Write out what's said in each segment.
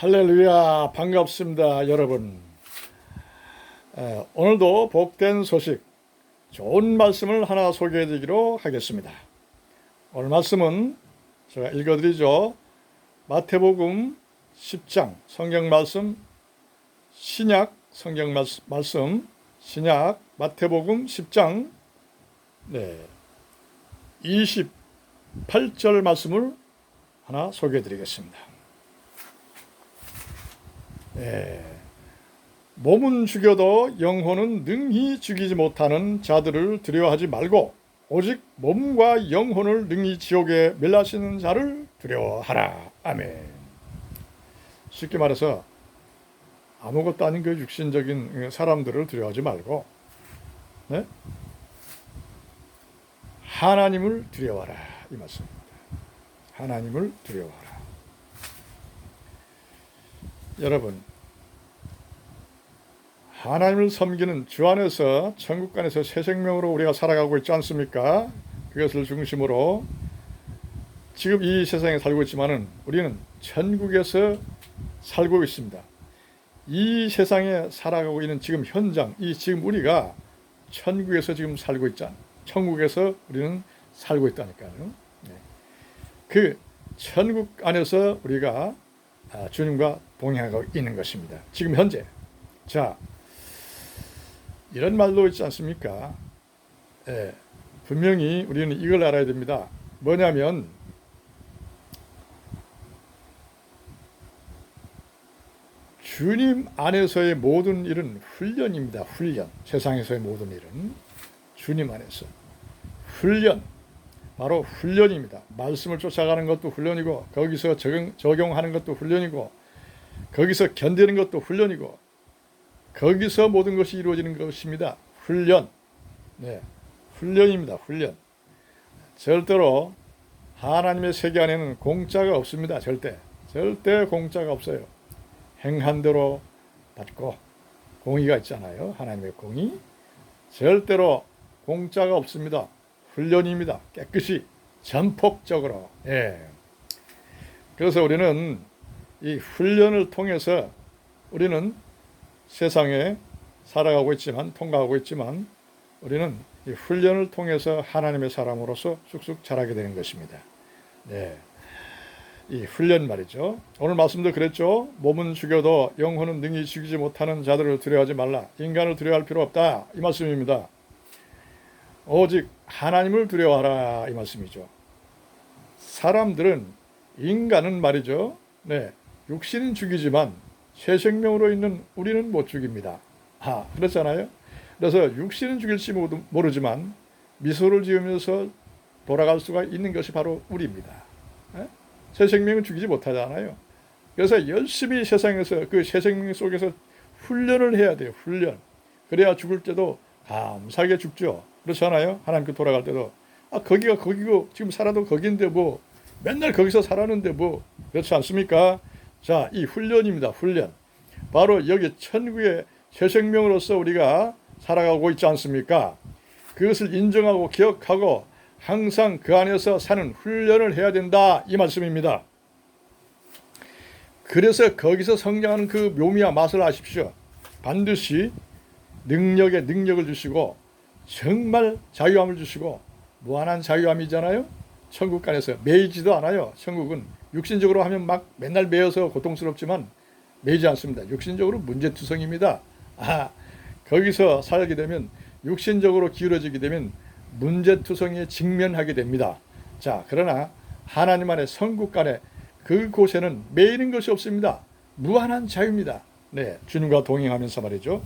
할렐루야 반갑습니다 여러분. 에, 오늘도 복된 소식 좋은 말씀을 하나 소개해 드리기로 하겠습니다. 오늘 말씀은 제가 읽어드리죠. 마태복음 10장 성경 말씀 신약 성경 말씀, 신약 마태복음 10장 네 28절 말씀을 하나 소개해 드리겠습니다 예. 몸은 죽여도 영혼은 능히 죽이지 못하는 자들을 두려워하지 말고 오직 몸과 영혼을 능히 지옥에 멸하시는 자를 두려워하라. 아멘. 쉽게 말해서 아무것도 아닌 그 육신적인 사람들을 두려워하지 말고 네? 하나님을 두려워하라 이 말씀입니다. 하나님을 두려워하라. 여러분 하나님을 섬기는 주 안에서 천국 안에서 새 생명으로 우리가 살아가고 있지 않습니까? 그것을 중심으로 지금 이 세상에 살고 있지만은 우리는 천국에서 살고 있습니다. 이 세상에 살아가고 있는 지금 현장, 이 지금 우리가 천국에서 지금 살고 있잖아. 천국에서 우리는 살고 있다니까요. 네. 그 천국 안에서 우리가 아, 주님과 동행하고 있는 것입니다. 지금 현재. 자, 이런 말도 있지 않습니까? 예, 분명히 우리는 이걸 알아야 됩니다. 뭐냐면, 주님 안에서의 모든 일은 훈련입니다. 훈련. 세상에서의 모든 일은 주님 안에서. 훈련. 바로 훈련입니다. 말씀을 쫓아가는 것도 훈련이고, 거기서 적용, 적용하는 것도 훈련이고, 거기서 견디는 것도 훈련이고, 거기서 모든 것이 이루어지는 것입니다. 훈련. 네. 훈련입니다. 훈련. 절대로 하나님의 세계 안에는 공짜가 없습니다. 절대. 절대 공짜가 없어요. 행한 대로 받고 공의가 있잖아요. 하나님의 공의. 절대로 공짜가 없습니다. 훈련입니다. 깨끗이 전폭적으로. 예. 그래서 우리는 이 훈련을 통해서 우리는 세상에 살아가고 있지만 통과하고 있지만 우리는 이 훈련을 통해서 하나님의 사람으로서 쑥쑥 자라게 되는 것입니다. 네. 이 훈련 말이죠. 오늘 말씀도 그랬죠. 몸은 죽여도 영혼은 능히 죽이지 못하는 자들을 두려워하지 말라. 인간을 두려워할 필요 없다. 이 말씀입니다. 오직 하나님을 두려워하라 이 말씀이죠. 사람들은 인간은 말이죠. 네. 육신은 죽이지만 새 생명으로 있는 우리는 못 죽입니다. 아, 그렇잖아요. 그래서 육신은 죽일지 모르지만 미소를 지으면서 돌아갈 수가 있는 것이 바로 우리입니다. 예? 새 생명은 죽이지 못하잖아요. 그래서 열심히 세상에서 그 새 생명 속에서 훈련을 해야 돼요. 훈련. 그래야 죽을 때도 감사하게 죽죠. 그렇잖아요. 하나님께 돌아갈 때도 아 거기가 거기고 지금 살아도 거긴데 뭐 맨날 거기서 살았는데 뭐 그렇지 않습니까? 자, 이 훈련입니다. 훈련. 바로 여기 천국의 새 생명으로서 우리가 살아가고 있지 않습니까? 그것을 인정하고 기억하고 항상 그 안에서 사는 훈련을 해야 된다. 이 말씀입니다. 그래서 거기서 성장하는 그 묘미와 맛을 아십시오. 반드시 능력에 능력을 주시고 정말 자유함을 주시고 무한한 자유함이잖아요. 천국 안에서 매이지도 않아요. 천국은 육신적으로 하면 막 맨날 매여서 고통스럽지만 매이지 않습니다. 육신적으로 문제투성입니다. 아, 거기서 살게 되면 육신적으로 기울어지게 되면 문제투성에 직면하게 됩니다. 자, 그러나 하나님 안에 성국 안에 그곳에는 매이는 것이 없습니다. 무한한 자유입니다. 네, 주님과 동행하면서 말이죠.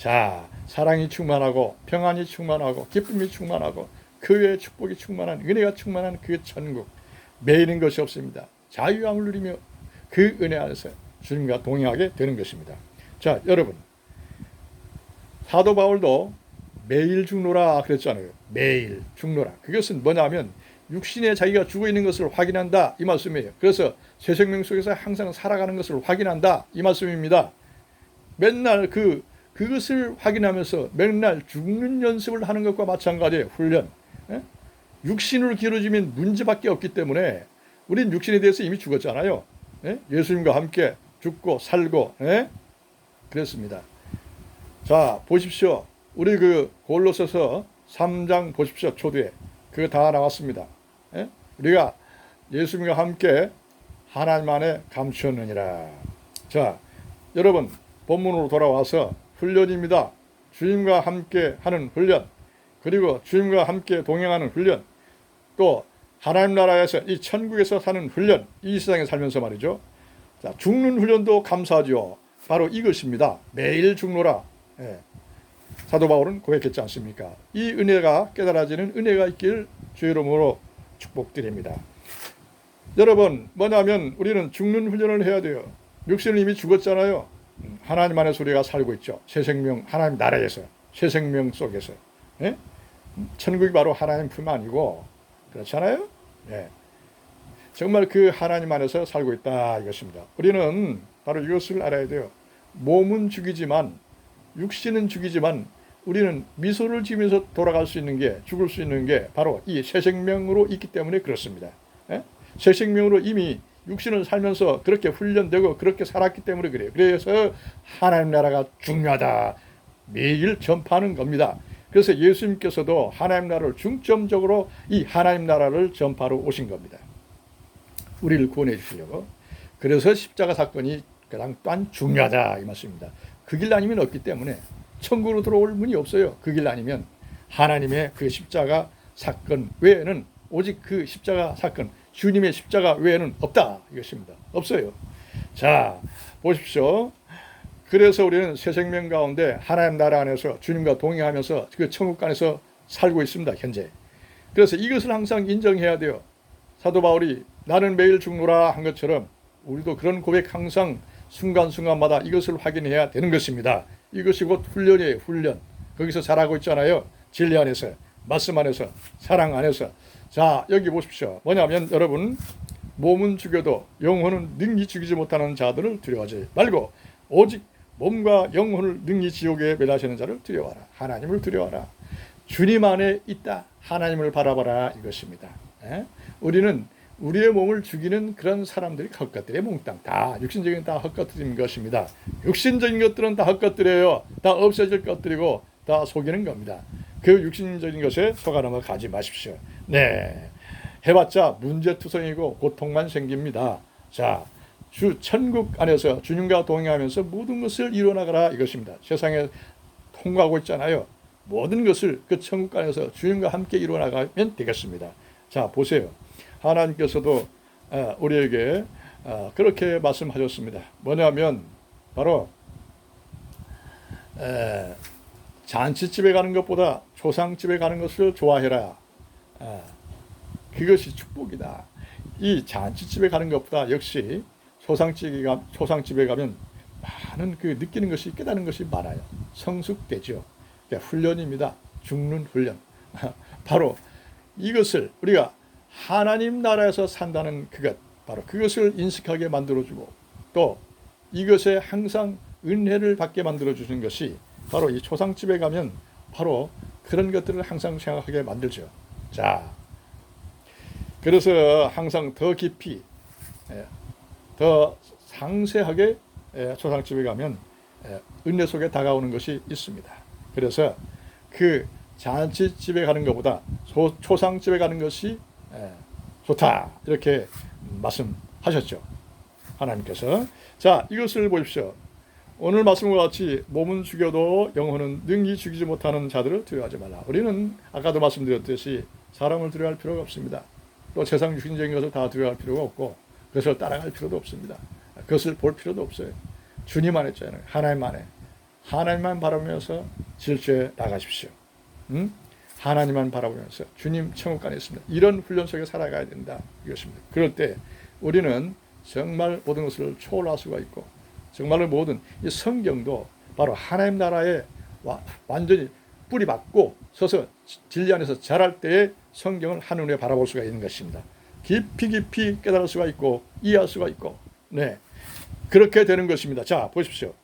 자, 사랑이 충만하고 평안이 충만하고 기쁨이 충만하고 그 외의 축복이 충만한 은혜가 충만한 그 천국 매이는 것이 없습니다. 자유함을 누리며 그 은혜 안에서 주님과 동행하게 되는 것입니다. 자, 여러분. 사도 바울도 매일 죽노라 그랬잖아요. 매일 죽노라. 그것은 뭐냐면 육신에 자기가 죽어 있는 것을 확인한다 이 말씀이에요. 그래서 새 생명 속에서 항상 살아가는 것을 확인한다 이 말씀입니다. 맨날 그 그것을 확인하면서 맨날 죽는 연습을 하는 것과 마찬가지예요. 훈련. 예? 육신으로 기울어지면 문제밖에 없기 때문에 우린 육신에 대해서 이미 죽었잖아요. 예? 예수님과 함께 죽고 살고 예? 그랬습니다. 자 보십시오. 우리 그 골로새서 3장 보십시오. 초두에 그거 다 나왔습니다. 예? 우리가 예수님과 함께 하나님 안에 감추었느니라. 자 여러분 본문으로 돌아와서 훈련입니다. 주님과 함께 하는 훈련 그리고 주님과 함께 동행하는 훈련 또 하나님 나라에서 이 천국에서 사는 훈련 이 세상에 살면서 말이죠. 자, 죽는 훈련도 감사하죠. 바로 이것입니다. 매일 죽노라. 예. 사도 바울은 고백했지 않습니까? 이 은혜가 깨달아지는 은혜가 있길 주의 이름으로 축복드립니다. 여러분 뭐냐면 우리는 죽는 훈련을 해야 돼요. 육신은 이미 죽었잖아요. 음, 하나님 안에 소리가 살고 있죠. 새 생명 하나님 나라에서 새 생명 속에서 예? 음, 천국이 바로 하나님 품 아니고 그렇잖아요. 예. 정말 그 하나님 안에서 살고 있다 이것입니다. 우리는 바로 이것을 알아야 돼요. 몸은 죽이지만 육신은 죽이지만 우리는 미소를 지으면서 돌아갈 수 있는 게 죽을 수 있는 게 바로 이 새 생명으로 있기 때문에 그렇습니다. 예? 새 생명으로 이미 육신을 살면서 그렇게 훈련되고 그렇게 살았기 때문에 그래요. 그래서 하나님 나라가 중요하다. 매일 전파하는 겁니다. 그래서 예수님께서도 하나님 나라를 중점적으로 이 하나님 나라를 전파하러 오신 겁니다. 우리를 구원해 주시려고. 그래서 십자가 사건이 가장 또한 중요하다 이 말씀입니다. 그 길 아니면 없기 때문에 천국으로 들어올 문이 없어요. 그 길 아니면 하나님의 그 십자가 사건 외에는 오직 그 십자가 사건 주님의 십자가 외에는 없다 이것입니다. 없어요. 자 보십시오. 그래서 우리는 새 생명 가운데 하나님 나라 안에서 주님과 동행하면서 그 천국 안에서 살고 있습니다. 현재. 그래서 이것을 항상 인정해야 돼요. 사도 바울이 나는 매일 죽노라 한 것처럼 우리도 그런 고백 항상 순간순간마다 이것을 확인해야 되는 것입니다. 이것이 곧 훈련이에요. 훈련. 거기서 잘하고 있잖아요. 진리 안에서 말씀 안에서 사랑 안에서 자 여기 보십시오. 뭐냐면 여러분 몸은 죽여도 영혼은 능히 죽이지 못하는 자들을 두려워하지 말고 오직 몸과 영혼을 능히 지옥에 멸하시는 자를 두려워하라. 하나님을 두려워하라. 주님 안에 있다. 하나님을 바라봐라 이것입니다. 에? 우리는 우리의 몸을 죽이는 그런 사람들이 헛것들의 몽땅 다 육신적인 다 헛것들인 것입니다. 육신적인 것들은 다 헛것들이에요. 다 없어질 것들이고 다 속이는 겁니다. 그 육신적인 것에 속아 넘어가지 마십시오. 네. 해봤자 문제투성이고 고통만 생깁니다. 자, 주 천국 안에서 주님과 동행하면서 모든 것을 이뤄나가라 이것입니다. 세상에 통과하고 있잖아요. 모든 것을 그 천국 안에서 주님과 함께 이뤄나가면 되겠습니다. 자, 보세요. 하나님께서도 어, 우리에게 어, 그렇게 말씀하셨습니다. 뭐냐면 바로 잔치집에 가는 것보다 조상집에 가는 것을 좋아해라. 어, 그것이 축복이다. 이 잔치집에 가는 것보다 역시 초상집에 가면 많은 그 느끼는 것이 깨닫는 것이 많아요. 성숙되죠. 그러니까 훈련입니다. 죽는 훈련. 바로 이것을 우리가 하나님 나라에서 산다는 그것, 바로 그것을 인식하게 만들어주고 또 이것에 항상 은혜를 받게 만들어주는 것이 바로 이 초상집에 가면 바로 그런 것들을 항상 생각하게 만들죠. 자, 그래서 항상 더 깊이, 예, 더 상세하게 예, 초상집에 가면 예, 은혜 속에 다가오는 것이 있습니다. 그래서 그 잔치집에 가는 것보다 초상집에 가는 것이 예, 좋다. 이렇게 말씀하셨죠. 하나님께서. 자 이것을 보십시오. 오늘 말씀과 같이 몸은 죽여도 영혼은 능히 죽이지 못하는 자들을 두려워하지 말라. 우리는 아까도 말씀드렸듯이 사람을 두려워할 필요가 없습니다 또 세상 육신적인 것을 다 두려워할 필요가 없고 그것을 따라갈 필요도 없습니다 그것을 볼 필요도 없어요 주님 안에 있잖아요 하나님 안에 하나님만 바라보면서 질주해 나가십시오 응? 하나님만 바라보면서 주님 천국 안에 있습니다. 이런 훈련 속에 살아가야 된다. 이것입니다. 그럴 때 우리는 정말 모든 것을 초월할 수가 있고 정말로 모든 이 성경도 바로 하나님 나라에 완전히 뿌리 박고 서서 진리 안에서 자랄 때에 성경을 한눈에 바라볼 수가 있는 것입니다. 깊이 깊이 깨달을 수가 있고 이해할 수가 있고 네 그렇게 되는 것입니다. 자 보십시오.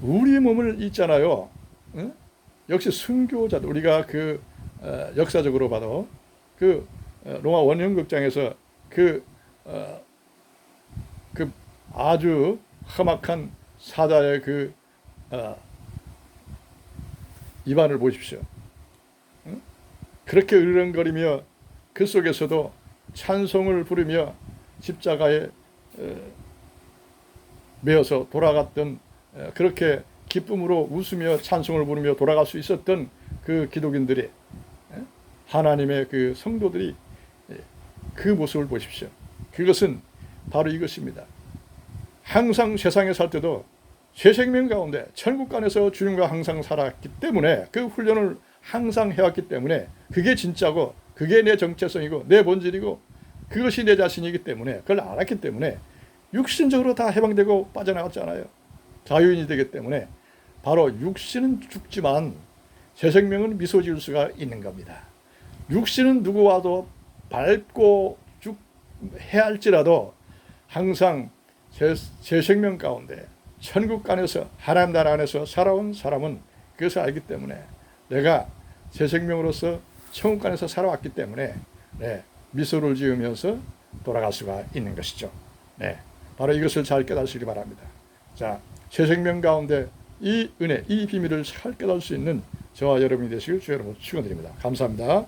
우리 몸을 있잖아요. 응? 역시 순교자들 우리가 그 어, 역사적으로 봐도 그 어, 로마 원형극장에서 그, 어, 그 아주 험악한 사자의 그 어, 입안을 보십시오. 응? 그렇게 으르렁거리며 그 속에서도 찬송을 부르며 십자가에 어, 매어서 돌아갔던 어, 그렇게 기쁨으로 웃으며 찬송을 부르며 돌아갈 수 있었던 그 기독인들이 예? 하나님의 그 성도들이 예, 그 모습을 보십시오. 그것은 바로 이것입니다. 항상 세상에 살 때도 새 생명 가운데 천국 안에서 주님과 항상 살았기 때문에 그 훈련을 항상 해왔기 때문에 그게 진짜고 그게 내 정체성이고 내 본질이고 그것이 내 자신이기 때문에 그걸 알았기 때문에 육신적으로 다 해방되고 빠져나갔잖아요. 자유인이 되기 때문에 바로 육신은 죽지만 새 생명은 미소 지을 수가 있는 겁니다. 육신은 누구와도 밟고 쭉 해야 할지라도 항상 새, 새 생명 가운데 천국 안에서 하나님 나라 안에서 살아온 사람은 그것을 알기 때문에 내가 새 생명으로서 천국 안에서 살아왔기 때문에 네, 미소를 지으면서 돌아갈 수가 있는 것이죠. 네, 바로 이것을 잘 깨닫으시기 바랍니다. 자, 새 생명 가운데 이 은혜, 이 비밀을 잘 깨달을 수 있는 저와 여러분이 되시길 주 여러분 축원드립니다. 감사합니다.